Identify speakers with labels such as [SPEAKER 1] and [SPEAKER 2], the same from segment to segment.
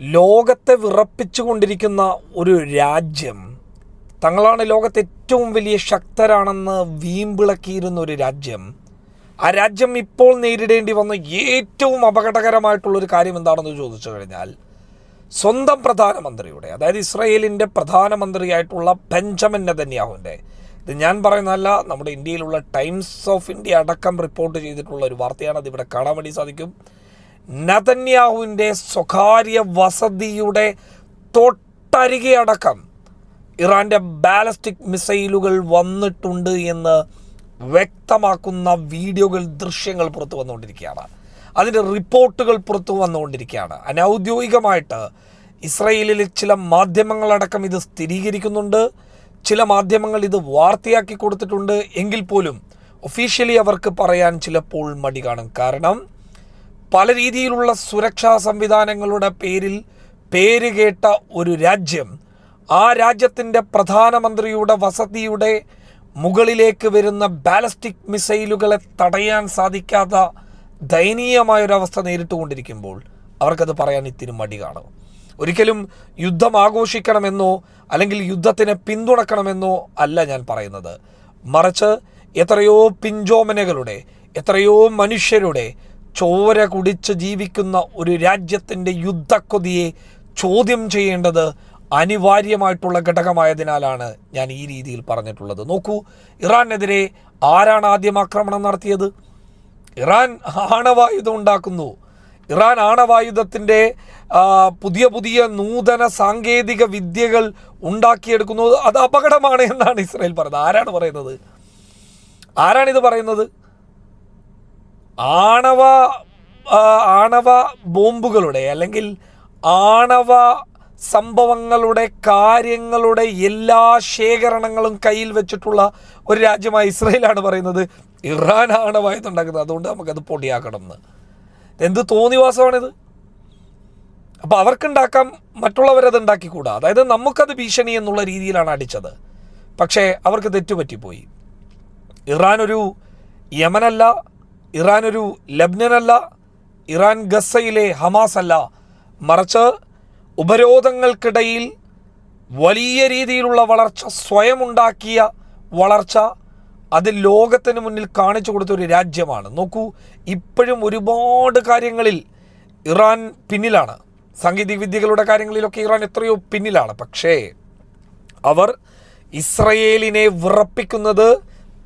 [SPEAKER 1] ലോകത്തെ വിറപ്പിച്ചുകൊണ്ടിരിക്കുന്ന ഒരു രാജ്യം തങ്ങളാണ് ലോകത്തെ ഏറ്റവും വലിയ ശക്തരാണെന്ന് വീമ്പിളക്കിയിരുന്ന ഒരു രാജ്യം. ആ രാജ്യം ഇപ്പോൾ നേരിടേണ്ടി വന്ന ഏറ്റവും അപകടകരമായിട്ടുള്ളൊരു കാര്യം എന്താണെന്ന് ചോദിച്ചു കഴിഞ്ഞാൽ സ്വന്തം പ്രധാനമന്ത്രിയുടെ അതായത് ഇസ്രയേലിന്റെ പ്രധാനമന്ത്രിയായിട്ടുള്ള ബെഞ്ചമിൻ നെതന്യാഹുവിന്റെ. ഇത് ഞാൻ പറയുന്നതല്ല നമ്മുടെ ഇന്ത്യയിലുള്ള ടൈംസ് ഓഫ് ഇന്ത്യ അടക്കം റിപ്പോർട്ട് ചെയ്തിട്ടുള്ള ഒരു വാർത്തയാണ്. അത് ഇവിടെ കാണാൻ വേണ്ടി സാധിക്കും. നതന്യാഹുവിന്റെ സ്വകാര്യ വസതിയുടെ തൊട്ടരികെ അടക്കം ഇറാന്റെ ബാലസ്റ്റിക് മിസൈലുകൾ വന്നിട്ടുണ്ട് എന്ന് വ്യക്തമാക്കുന്ന വീഡിയോകൾ ദൃശ്യങ്ങൾ പുറത്തു വന്നുകൊണ്ടിരിക്കുകയാണ്. അതിന്റെ റിപ്പോർട്ടുകൾ പുറത്തു വന്നുകൊണ്ടിരിക്കുകയാണ്. അനൗദ്യോഗികമായിട്ട് ഇസ്രയേലിലെ ചില മാധ്യമങ്ങളടക്കം ഇത് സ്ഥിരീകരിക്കുന്നുണ്ട്. ചില മാധ്യമങ്ങൾ ഇത് വാർത്തയാക്കി കൊടുത്തിട്ടുണ്ട്. എങ്കിൽ പോലും ഒഫീഷ്യലി അവർക്ക് പറയാൻ ചിലപ്പോൾ മടി കാണും. കാരണം പല രീതിയിലുള്ള സുരക്ഷാ സംവിധാനങ്ങളുടെ പേരിൽ പേര് കേട്ട ഒരു രാജ്യം ആ രാജ്യത്തിന്റെ പ്രധാനമന്ത്രിയുടെ വസതിയുടെ മുകളിലേക്ക് വരുന്ന ബാലസ്റ്റിക് മിസൈലുകളെ തടയാൻ സാധിക്കാത്ത ദയനീയമായൊരവസ്ഥ നേരിട്ടുകൊണ്ടിരിക്കുമ്പോൾ അവർക്കത് പറയാൻ ഇത്തിരി മടി കാണും. ഒരിക്കലും യുദ്ധം ആഘോഷിക്കണമെന്നോ അല്ലെങ്കിൽ യുദ്ധത്തിനെ പിന്തുണക്കണമെന്നോ അല്ല ഞാൻ പറയുന്നത്. മറിച്ച് എത്രയോ പിഞ്ചോമനകളുടെ എത്രയോ മനുഷ്യരുടെ ചോര കുടിച്ച് ജീവിക്കുന്ന ഒരു രാജ്യത്തിന്റെ യുദ്ധക്കൊതിയെ ചോദ്യം ചെയ്യേണ്ടത് അനിവാര്യമായിട്ടുള്ള ഘടകമായതിനാലാണ് ഞാൻ ഈ രീതിയിൽ പറഞ്ഞിട്ടുള്ളത്. നോക്കൂ ഇറാനെതിരെ ആരാണ് ആദ്യം ആക്രമണം നടത്തിയത്? ഇറാൻ ആണവായുധം ഉണ്ടാക്കുന്നു. ഇറാൻ ആണവായുധത്തിന്റെ പുതിയ പുതിയ നൂതന സാങ്കേതിക വിദ്യകൾ ഉണ്ടാക്കിയെടുക്കുന്നു അത് അപകടമാണ് എന്നാണ് ഇസ്രായേൽ പറയുന്നത്. ആരാണ് പറയുന്നത്? ആരാണിത് പറയുന്നത്? ആണവ ആണവ ബോംബുകളുടെ അല്ലെങ്കിൽ ആണവ സംഭവങ്ങളുടെ കാര്യങ്ങളുടെ എല്ലാ ശേഖരണങ്ങളും കയ്യിൽ വെച്ചിട്ടുള്ള ഒരു രാജ്യമായ ഇസ്രയേലാണ് പറയുന്നത്. ഇറാൻ ആണവായുധം ഉണ്ടാക്കുന്നത് അതുകൊണ്ട് നമുക്കത് പൊടിയാക്കണം എന്ന്. എന്ത് തോന്നിവാസമാണിത്? അപ്പോൾ അവർക്കുണ്ടാക്കാം മറ്റുള്ളവരത് ഉണ്ടാക്കിക്കൂടാ. അതായത് നമുക്കത് ഭീഷണി എന്നുള്ള രീതിയിലാണ് അടിച്ചത്. പക്ഷേ അവർക്ക് തെറ്റുപറ്റിപ്പോയി. ഇറാൻ ഒരു യമനല്ല ഇറാൻ ഒരു ലബ്നനല്ല ഇറാൻ ഗസയിലെ ഹമാസ് അല്ല മറിച്ച് ഉപരോധങ്ങൾക്കിടയിൽ വലിയ രീതിയിലുള്ള വളർച്ച സ്വയം ഉണ്ടാക്കിയ വളർച്ച അത് ലോകത്തിന് മുന്നിൽ കാണിച്ചു കൊടുത്ത ഒരു രാജ്യമാണ്. നോക്കൂ ഇപ്പോഴും ഒരുപാട് കാര്യങ്ങളിൽ ഇറാൻ പിന്നിലാണ്. സാങ്കേതിക വിദ്യകളുടെ കാര്യങ്ങളിലൊക്കെ ഇറാൻ എത്രയോ പിന്നിലാണ്. പക്ഷേ അവർ ഇസ്രയേലിനെ വിറപ്പിക്കുന്നത്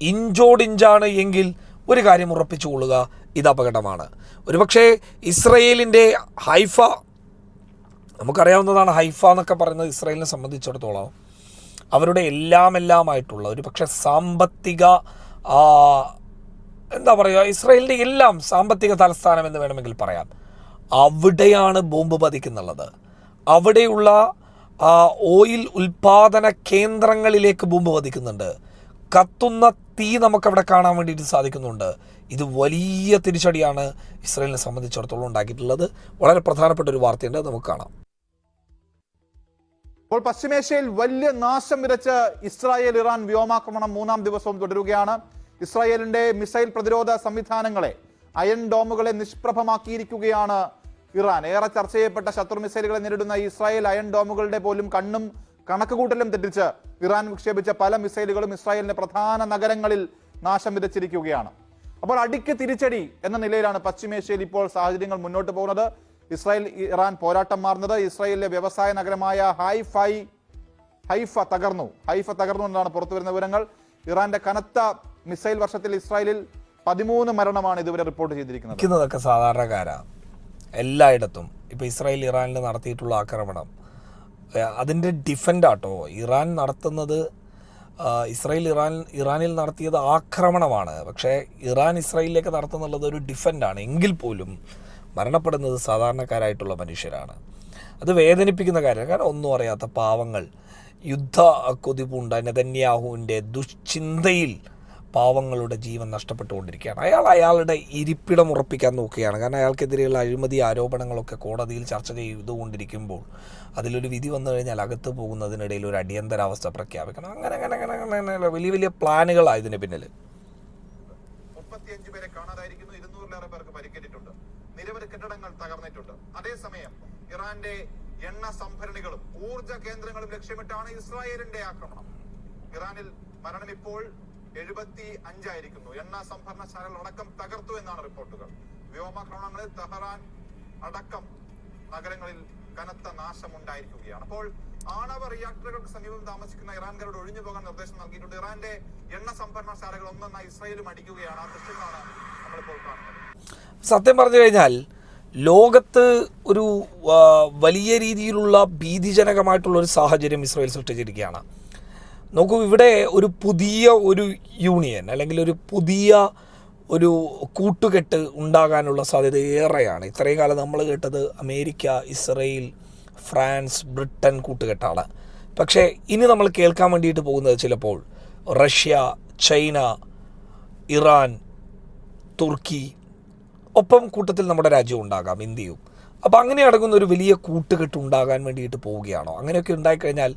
[SPEAKER 1] ഇഞ്ചോടിഞ്ചാണ് എങ്കിൽ ഒരു കാര്യം ഉറപ്പിച്ചു കൊള്ളുക. ഇത് അപകടമാണ്. ഒരുപക്ഷേ ഇസ്രയേലിന്റെ ഹൈഫ നമുക്കറിയാവുന്നതാണ് ഹൈഫ എന്നൊക്കെ പറയുന്നത് ഇസ്രയേലിനെ സംബന്ധിച്ചിടത്തോളം അവരുടെ എല്ലാം എല്ലാമായിട്ടുള്ള ഒരു പക്ഷേ സാമ്പത്തിക എന്താ പറയുക ഇസ്രയേലിന്റെ എല്ലാം സാമ്പത്തിക തലസ്ഥാനം എന്ന് വേണമെങ്കിൽ പറയാം. അവിടെയാണ് ബോംബ് പതിക്കുന്നുള്ളത്. അവിടെയുള്ള ഓയിൽ ഉൽപാദന കേന്ദ്രങ്ങളിലേക്ക് ബോംബ് പതിക്കുന്നുണ്ട്. കത്തുന്ന തീ നമുക്കവിടെ കാണാൻ വേണ്ടിയിട്ട് സാധിക്കുന്നുണ്ട്. ഇത് വലിയ തിരിച്ചടിയാണ് ഇസ്രയേലിനെ സംബന്ധിച്ചിടത്തോളം ഉണ്ടാക്കിയിട്ടുള്ളത്. വളരെ പ്രധാനപ്പെട്ട ഒരു വാർത്തയുണ്ട് നമുക്ക് കാണാം.
[SPEAKER 2] ഇപ്പോൾ പശ്ചിമേഷ്യയിൽ വലിയ നാശം വിതച്ച് ഇസ്രായേൽ ഇറാൻ വ്യോമാക്രമണം മൂന്നാം ദിവസവും തുടരുകയാണ്. ഇസ്രായേലിന്റെ മിസൈൽ പ്രതിരോധ സംവിധാനങ്ങളെ അയൺ ഡോമുകളെ നിഷ്പ്രഭമാക്കിയിരിക്കുകയാണ് ഇറാൻ. ഏറെ ചർച്ച ചെയ്യപ്പെട്ട ശത്രു മിസൈലുകളെ നേരിടുന്ന ഇസ്രായേൽ അയൺ ഡോമുകളുടെ പോലും കണ്ണും കണക്കുകൂട്ടലും തെറ്റിച്ച് ഇറാൻ വിക്ഷേപിച്ച പല മിസൈലുകളും ഇസ്രായേലിന്റെ പ്രധാന നഗരങ്ങളിൽ നാശം വിതച്ചിരിക്കുകയാണ്. അപ്പോൾ അടിക്ക് തിരിച്ചടി എന്ന നിലയിലാണ് പശ്ചിമേഷ്യയിൽ ഇപ്പോൾ സാഹചര്യങ്ങൾ മുന്നോട്ട് പോകുന്നത്. ഇസ്രായേൽ ഇറാൻ പോരാട്ടം മാറുന്നത്. ഇസ്രായേലിലെ വ്യവസായ നഗരമായ ഹൈഫൈ ഹൈഫ തകർന്നു. ഹൈഫ തകർന്നു എന്നാണ് പുറത്തു വരുന്ന വിവരങ്ങൾ. ഇറാന്റെ കനത്ത മിസൈൽ വർഷത്തിൽ ഇസ്രായേലിൽ പതിമൂന്ന് മരണമാണ് ഇതുവരെ റിപ്പോർട്ട് ചെയ്തിരിക്കുന്നത്.
[SPEAKER 1] സാധാരണക്കാരാണ് എല്ലായിടത്തും. ഇപ്പോൾ ഇസ്രായേൽ ഇറാനിൽ നടത്തിയിട്ടുള്ള ആക്രമണം. അതിന്റെ ഡിഫൻഡാട്ടോ. ഇറാൻ നടത്തുന്നത് ഇസ്രായേൽ ഇറാൻ ഇറാനിൽ നടത്തിയത് ആക്രമണമാണ്. പക്ഷേ ഇറാൻ ഇസ്രായേലിലേക്ക് നടത്തുന്നുള്ളത് ഒരു ഡിഫൻഡാണ്. എങ്കിൽ പോലും മരണപ്പെടുന്നത് സാധാരണക്കാരായിട്ടുള്ള മനുഷ്യരാണ്. അത് വേദനിപ്പിക്കുന്ന കാര്യമാണ്. കാരണം ഒന്നും അറിയാത്ത പാവങ്ങൾ. യുദ്ധ കൊതിപൂണ്ട നെതന്യാഹുവിന്റെ ദുശ്ചിന്തയിൽ പാവങ്ങളുടെ ജീവൻ നഷ്ടപ്പെട്ടുകൊണ്ടിരിക്കുകയാണ്. അയാൾ അയാളുടെ ഇരിപ്പിടം ഉറപ്പിക്കാൻ നോക്കുകയാണ്. കാരണം അയാൾക്കെതിരെയുള്ള അഴിമതി ആരോപണങ്ങളൊക്കെ കോടതിയിൽ ചർച്ച ചെയ്തുകൊണ്ടിരിക്കുമ്പോൾ അതിലൊരു വിധി വന്നു കഴിഞ്ഞാൽ അകത്ത് പോകുന്നതിനിടയിൽ ഒരു അടിയന്തരാവസ്ഥ പ്രഖ്യാപിക്കണം. അങ്ങനെ അങ്ങനെ അങ്ങനെ അങ്ങനെ അങ്ങനെ വലിയ വലിയ പ്ലാനുകളാണ് ഇതിന് പിന്നിൽ
[SPEAKER 2] മുപ്പത്തിയഞ്ച് പേരെ കാണാതായിരിക്കുന്നു. ഇരുന്നൂറിലേറെ പേർക്ക് പരിക്കേറ്റിട്ടുണ്ട്. നിരവധി കെട്ടിടങ്ങൾ തകർന്നിട്ടുണ്ട്. അതേസമയം ഇറാന്റെ എണ്ണ സംഭരണികളും ഊർജ കേന്ദ്രങ്ങളും ലക്ഷ്യമിട്ടാണ് ഇസ്രായേലിന്റെ ആക്രമണം. ഇറാനിൽ മരണം ഇപ്പോൾ എഴുപത്തി അഞ്ചായിരിക്കുന്നു എണ്ണ സംഭരണശാലകൾ അടക്കം തകർത്തു എന്നാണ് റിപ്പോർട്ടുകൾ. വ്യോമാക്രമണങ്ങളിൽ തെഹ്റാൻ അടക്കം നഗരങ്ങളിൽ കനത്ത നാശമുണ്ടായിരിക്കുകയാണ്. അപ്പോൾ ആണവ റിയാക്ടറുകൾക്ക് സമീപം താമസിക്കുന്ന ഇറാൻകാരോട് ഒഴിഞ്ഞു പോകാൻ നിർദ്ദേശം നൽകിയിട്ടുണ്ട്. ഇറാന്റെ എണ്ണ സംഭരണശാലകൾ ഒന്നൊന്നായി ഇസ്രായേലും അടിക്കുകയാണ്. ആ ദൃശ്യങ്ങളാണ് നമ്മളിപ്പോൾ കാണുന്നത്.
[SPEAKER 1] സത്യം പറഞ്ഞു കഴിഞ്ഞാൽ ലോകത്ത് ഒരു വലിയ രീതിയിലുള്ള ഭീതിജനകമായിട്ടുള്ള ഒരു സാഹചര്യം ഇസ്രായേൽ സൃഷ്ടിച്ചിരിക്കുകയാണ്. നോക്കൂ ഇവിടെ ഒരു പുതിയ ഒരു യൂണിയൻ അല്ലെങ്കിൽ ഒരു പുതിയ ഒരു കൂട്ടുകെട്ട് ഉണ്ടാകാനുള്ള സാധ്യത ഏറെയാണ്. ഇത്രയും കാലം നമ്മൾ കേട്ടത് അമേരിക്ക ഇസ്രയേൽ ഫ്രാൻസ് ബ്രിട്ടൻ കൂട്ടുകെട്ടാണ്. പക്ഷേ ഇനി നമ്മൾ കേൾക്കാൻ വേണ്ടിയിട്ട് പോകുന്നത് ചിലപ്പോൾ റഷ്യ ചൈന ഇറാൻ തുർക്കി ഒപ്പം കൂട്ടത്തിൽ നമ്മുടെ രാജ്യം ഉണ്ടാകാം ഇന്ത്യയും. അപ്പോൾ അങ്ങനെ അടങ്ങുന്ന ഒരു വലിയ കൂട്ടുകെട്ട് ഉണ്ടാകാൻ വേണ്ടിയിട്ട് പോവുകയാണോ? അങ്ങനെയൊക്കെ ഉണ്ടായിക്കഴിഞ്ഞാൽ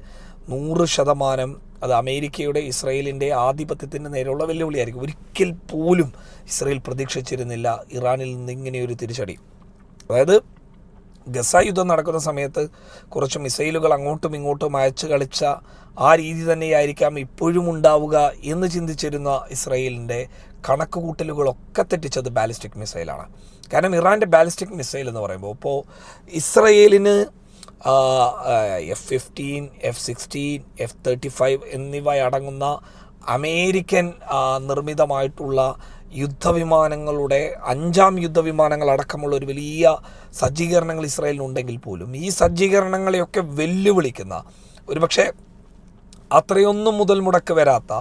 [SPEAKER 1] നൂറ് ശതമാനം അത് അമേരിക്കയുടെ ഇസ്രയേലിന്റെ ആധിപത്യത്തിന്റെ നേരെയുള്ള വെല്ലുവിളിയായിരിക്കും. ഒരിക്കൽ പോലും ഇസ്രയേൽ പ്രതീക്ഷിച്ചിരുന്നില്ല ഇറാനിൽ നിന്ന് ഇങ്ങനെയൊരു തിരിച്ചടി. അതായത് ഗസ യുദ്ധം നടക്കുന്ന സമയത്ത് കുറച്ച് മിസൈലുകൾ അങ്ങോട്ടും ഇങ്ങോട്ടും അയച്ചു കളിച്ച ആ രീതി തന്നെയായിരിക്കാം ഇപ്പോഴും ഉണ്ടാവുക എന്ന് ചിന്തിച്ചിരുന്ന ഇസ്രയേലിന്റെ കണക്ക് കൂട്ടലുകളൊക്കെ തെറ്റിച്ചത് ബാലിസ്റ്റിക് മിസൈലാണ്. കാരണം ഇറാന്റെ ബാലിസ്റ്റിക് മിസൈൽ എന്ന് പറയുമ്പോൾ ഇപ്പോൾ ഇസ്രയേലിന് F fifteen F sixteen F thirty five എന്നിവ അടങ്ങുന്ന അമേരിക്കൻ നിർമ്മിതമായിട്ടുള്ള യുദ്ധവിമാനങ്ങളുടെ അഞ്ചാം യുദ്ധവിമാനങ്ങൾ അടക്കമുള്ള ഒരു വലിയ സജ്ജീകരണങ്ങൾ ഇസ്രായേലിനുണ്ടെങ്കിൽ പോലും ഈ സജ്ജീകരണങ്ങളെയൊക്കെ വെല്ലുവിളിക്കുന്ന ഒരുപക്ഷെ അത്രയൊന്നും മുതൽ മുടക്ക് വരാത്ത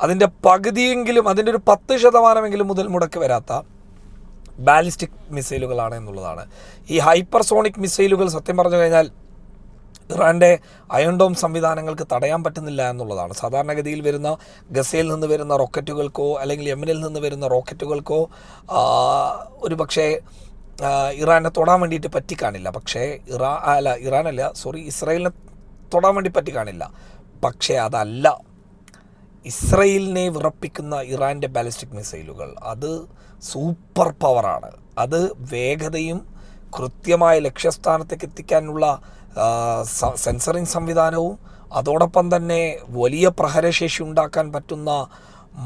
[SPEAKER 1] അതിന്റെ പകുതിയെങ്കിലും അതിന്റെ ഒരു പത്ത് ശതമാനമെങ്കിലും മുതൽ മുടക്ക് വരാത്ത ബാലിസ്റ്റിക് മിസൈലുകളാണ് എന്നുള്ളതാണ്. ഈ ഹൈപ്പർസോണിക് മിസൈലുകൾ സത്യം പറഞ്ഞു കഴിഞ്ഞാൽ ഇറാന്റെ അയൺഡോം സംവിധാനങ്ങൾക്ക് തടയാൻ പറ്റുന്നില്ല എന്നുള്ളതാണ്. സാധാരണഗതിയിൽ വരുന്ന ഗസയിൽ നിന്ന് വരുന്ന റോക്കറ്റുകൾക്കോ അല്ലെങ്കിൽ യമനിൽ നിന്ന് വരുന്ന റോക്കറ്റുകൾക്കോ ഒരു പക്ഷേ ഇറാനെ തൊടാൻ വേണ്ടിയിട്ട് പറ്റിക്കാണില്ല പക്ഷേ ഇറാ അല്ല ഇറാനല്ല സോറി ഇസ്രായേലിനെ തൊടാൻ വേണ്ടി പറ്റിക്കാണില്ല പക്ഷേ അതല്ല ഇസ്രയേലിനെ വിറപ്പിക്കുന്ന ഇറാന്റെ ബാലിസ്റ്റിക് മിസൈലുകൾ അത് സൂപ്പർ പവറാണ്. അത് വേഗതയും കൃത്യമായ ലക്ഷ്യസ്ഥാനത്തേക്ക് എത്തിക്കാനുള്ള സെൻസറിങ് സംവിധാനവും അതോടൊപ്പം തന്നെ വലിയ പ്രഹരശേഷി ഉണ്ടാക്കാൻ പറ്റുന്ന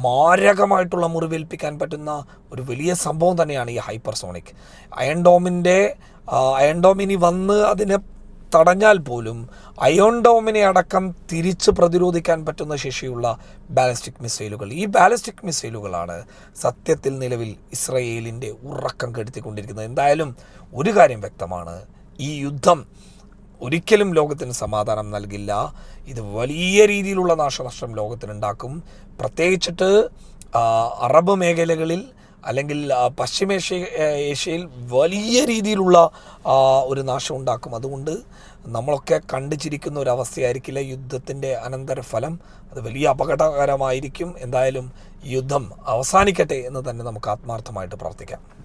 [SPEAKER 1] മാരകമായിട്ടുള്ള മുറിവേൽപ്പിക്കാൻ പറ്റുന്ന ഒരു വലിയ സംഭവം തന്നെയാണ് ഈ ഹൈപ്പർസോണിക്. അയൺ ഡോമിന്റെ അയൺ ഡോം ഇനി വന്ന് അതിനെ തടഞ്ഞാൽ പോലും അയോൺ ഡോമിനെ അടക്കം തിരിച്ച് പ്രതിരോധിക്കാൻ പറ്റുന്ന ശേഷിയുള്ള ബാലിസ്റ്റിക് മിസൈലുകൾ. ഈ ബാലിസ്റ്റിക് മിസൈലുകളാണ് സത്യത്തിൽ നിലവിൽ ഇസ്രയേലിന്റെ ഉറക്കം കെടുത്തിക്കൊണ്ടിരിക്കുന്നത്. എന്തായാലും ഒരു കാര്യം വ്യക്തമാണ്. ഈ യുദ്ധം ഒരിക്കലും ലോകത്തിന് സമാധാനം നൽകില്ല. ഇത് വലിയ രീതിയിലുള്ള നാശനഷ്ടം ലോകത്തിനുണ്ടാക്കും. പ്രത്യേകിച്ചിട്ട് അറബ് മേഖലകളിൽ അല്ലെങ്കിൽ പശ്ചിമേഷ്യ ഏഷ്യയിൽ വലിയ രീതിയിലുള്ള ഒരു നാശം ഉണ്ടാക്കും. അതുകൊണ്ട് നമ്മളൊക്കെ കണ്ടു ചിരിക്കുന്ന ഒരു അവസ്ഥയായിരിക്കില്ല യുദ്ധത്തിന്റെ അനന്തരഫലം. അത് വലിയ അപകടകരമായിരിക്കും. എന്തായാലും യുദ്ധം അവസാനിക്കട്ടെ എന്ന് തന്നെ നമുക്ക് ആത്മാർത്ഥമായിട്ട് പ്രാർത്ഥിക്കാം.